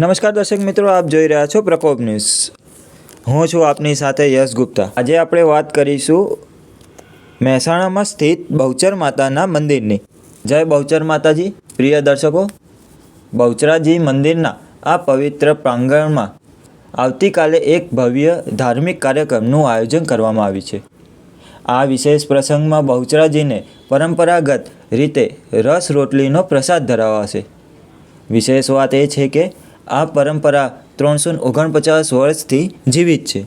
નમસ્કાર દર્શક મિત્રો, આપ જોઈ રહ્યા છો પ્રકોપ ન્યૂઝ. હું છું આપની સાથે યશ ગુપ્તા. આજે આપણે વાત કરીશું મહેસાણામાં સ્થિત બહુચર માતાના મંદિરની. જય બહુચર માતાજી, પ્રિય દર્શકો. બહુચરાજી મંદિરના આ પવિત્ર પ્રાંગણમાં આવતીકાલે એક ભવ્ય ધાર્મિક કાર્યક્રમનું આયોજન કરવામાં આવ્યું છે. આ વિશેષ પ્રસંગમાં બહુચરાજીને પરંપરાગત રીતે રસ રોટલીનો પ્રસાદ ધરાવાશે. વિશેષ વાત એ છે કે આ પરંપરા ત્રણસો ઓગણપચાસ વર્ષથી જીવિત છે.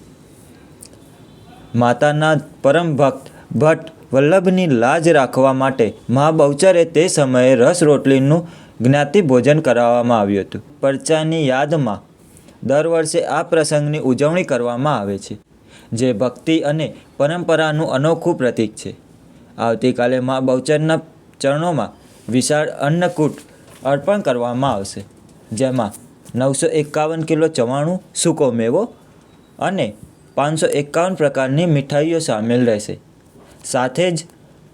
માતાના પરમ ભક્ત ભટ્ટ વલ્લભની લાજ રાખવા માટે મા બહુચરે તે સમયે રસ રોટલીનું જ્ઞાતિ ભોજન કરાવવામાં આવ્યું હતું. પરચાની યાદમાં દર વર્ષે આ પ્રસંગની ઉજવણી કરવામાં આવે છે, જે ભક્તિ અને પરંપરાનું અનોખું પ્રતીક છે. આવતીકાલે મા બહુચરના ચરણોમાં વિશાળ અન્નકૂટ અર્પણ કરવામાં આવશે, જેમાં નવસો એકાવન કિલો ચવાણું સૂકો મેવો અને પાંચસો એકાવન પ્રકારની મીઠાઈઓ સામેલ રહેશે. સાથે જ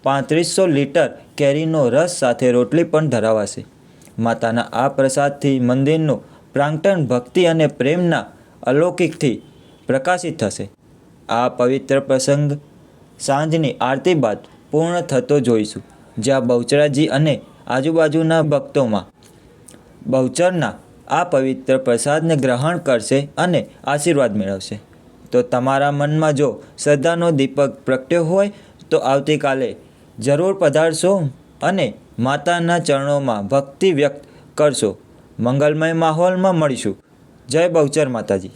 પાંત્રીસો લીટર કેરીનો રસ સાથે રોટલી પણ ધરાવાશે. માતાના આ પ્રસાદથી મંદિરનું પ્રાંગણ ભક્તિ અને પ્રેમના અલૌકિકથી પ્રકાશિત થશે. આ પવિત્ર પ્રસંગ સાંજની આરતી બાદ પૂર્ણ થતો જોઈશું. જ્યાં બહુચરાજી અને આજુબાજુના ભક્તોમાં બહુચરના આ પવિત્ર પ્રસાદને ગ્રહણ કરશે અને આશીર્વાદ મેળવશે. તો તમારા મનમાં જો શ્રદ્ધાનો દીપક પ્રગટ્યો હોય, તો આવતીકાલે જરૂર પધારશો અને માતાના ચરણોમાં ભક્તિ વ્યક્ત કરશો. મંગલમય માહોલમાં મળીશું. જય બહુચર માતાજી.